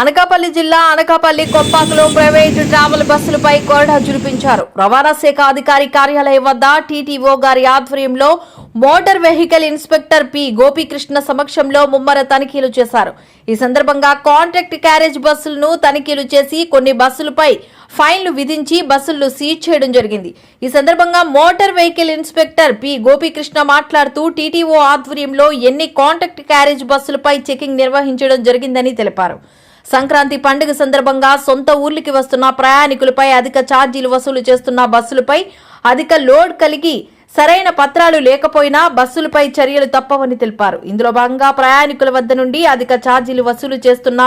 అనకాపల్లి జిల్లా అనకాపల్లి కొప్పాకలో private travel బస్సులపై కొరడా జురిపించారు రవాణా శాఖ అధికారి కార్యాలయం వద్ద టీటీఓ గారి ఆధ్వర్యంలో motor vehicle inspector P Gopikrishna సమక్షంలో ముమ్మర తనిఖీలు చేశారు. ఈ సందర్భంగా కాంట్రాక్ట్ క్యారేజ్ బస్సులను తనిఖీలు చేసి కొన్ని బస్సులపై ఫైన్లు విధించి బస్సులను సీజ్ చేయడం జరిగింది. ఈ సందర్భంగా motor vehicle inspector P Gopikrishna మాట్లాడుతూ టీటీఓ ఆధ్వర్యంలో ఎన్ని కాంట్రాక్ట్ క్యారేజ్ బస్సులపై చెకింగ్ నిర్వహించడం జరిగిందని తెలిపారు. సంక్రాంతి పండుగ సందర్భంగా సొంత ఊర్లకి వస్తున్న ప్రయాణికులపై అధిక ఛార్జీలు వసూలు చేస్తున్న బస్సులపై అధిక లోడ్ కలిగి సరైన పత్రాలు లేకపోయినా బస్సులపై చర్యలు తప్పవని తెలిపారు. ఇందులో భాగంగా ప్రయాణికుల వద్ద నుండి అధిక ఛార్జీలు వసూలు చేస్తున్న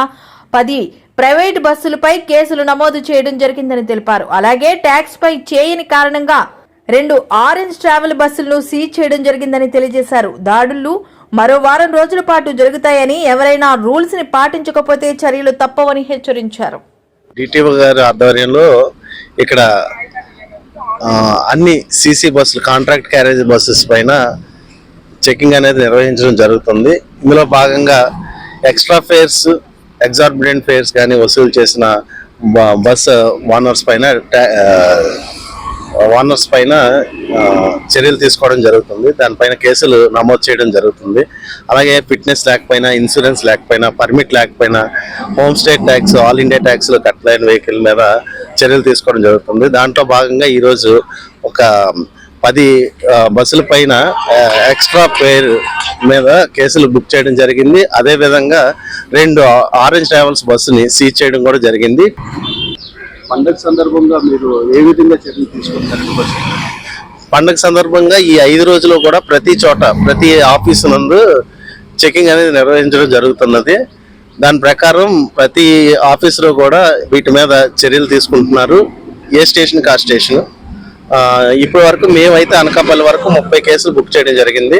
పది ప్రైవేట్ బస్సులపై కేసులు నమోదు చేయడం జరిగిందని తెలిపారు. అలాగే ట్యాక్స్ పై చేయని కారణంగా రెండు ఆరెంజ్ ట్రావెల్ బస్సులను సీజ్ చేయడం జరిగిందని తెలియజేశారు. దాడులు మరో వారం రోజుల పాటు జరుగుతాయని ఎవరైనా రూల్స్ని పాటించకపోతే చర్యలు తప్పవని హెచ్చరించారు. డిటిఓ గారి ఆధ్వర్యంలో ఇక్కడ అన్ని సీసీ బస్సులు కాంట్రాక్ట్ క్యారేజ్ బస్సెస్ పైన చెకింగ్ అనేది నిర్వహించడం జరుగుతుంది. ఇందులో భాగంగా ఎక్స్ట్రా ఫేర్స్ ఎగ్జార్బిడెంట్ ఫేర్స్ కానీ వసూలు చేసిన బ- బస్ ఓనర్స్ పైన ఓనర్స్ పైన చర్యలు తీసుకోవడం జరుగుతుంది. దానిపైన కేసులు నమోదు చేయడం జరుగుతుంది. అలాగే ఫిట్నెస్ లేకపోయినా ఇన్సూరెన్స్ లేకపోయినా పర్మిట్ లేకపోయినా home state tax all India ట్యాక్స్లు కట్టలేని వెహికల్ మీద చర్యలు తీసుకోవడం జరుగుతుంది. దాంట్లో భాగంగా ఈరోజు ఒక పది బస్సుల పైన ఎక్స్ట్రా పేర్ మీద కేసులు బుక్ చేయడం జరిగింది. అదేవిధంగా రెండు ఆరెంజ్ ట్రావెల్స్ బస్సుని సీజ్ చేయడం కూడా జరిగింది. పండగ సందర్భంగా మీరు ఏ విధంగా చర్యలు తీసుకుంటారు పండగ సందర్భంగా ఈ ఐదు రోజులు కూడా ప్రతి చోట ప్రతి ఆఫీసు నందు చెకింగ్ అనేది నిర్వహించడం జరుగుతున్నది. దాని ప్రకారం ప్రతి ఆఫీసులో కూడా వీటి మీద చర్యలు తీసుకుంటున్నారు. ఏ స్టేషన్ కా స్టేషన్. ఇప్పటి వరకు మేమైతే అనకాపల్లి వరకు ముప్పై కేసులు బుక్ చేయడం జరిగింది.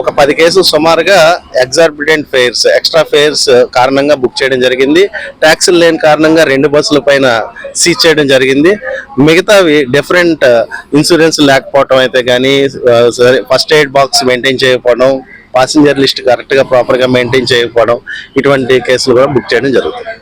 ఒక పది కేసులు సుమారుగా ఎగ్జార్బిడెంట్ ఫేర్స్ ఎక్స్ట్రా ఫేర్స్ కారణంగా బుక్ చేయడం జరిగింది. ట్యాక్సీలు లేని కారణంగా రెండు బస్సుల పైన సీజ్ చేయడం జరిగింది. మిగతావి డిఫరెంట్ ఇన్సూరెన్స్ లేకపోవడం అయితే కానీ ఫస్ట్ ఎయిడ్ బాక్స్ మెయింటైన్ చేయకపోవడం పాసింజర్ లిస్ట్ కరెక్ట్గా ప్రాపర్గా మెయింటైన్ చేయకపోవడం ఇటువంటి కేసులు కూడా బుక్ చేయడం జరుగుతుంది.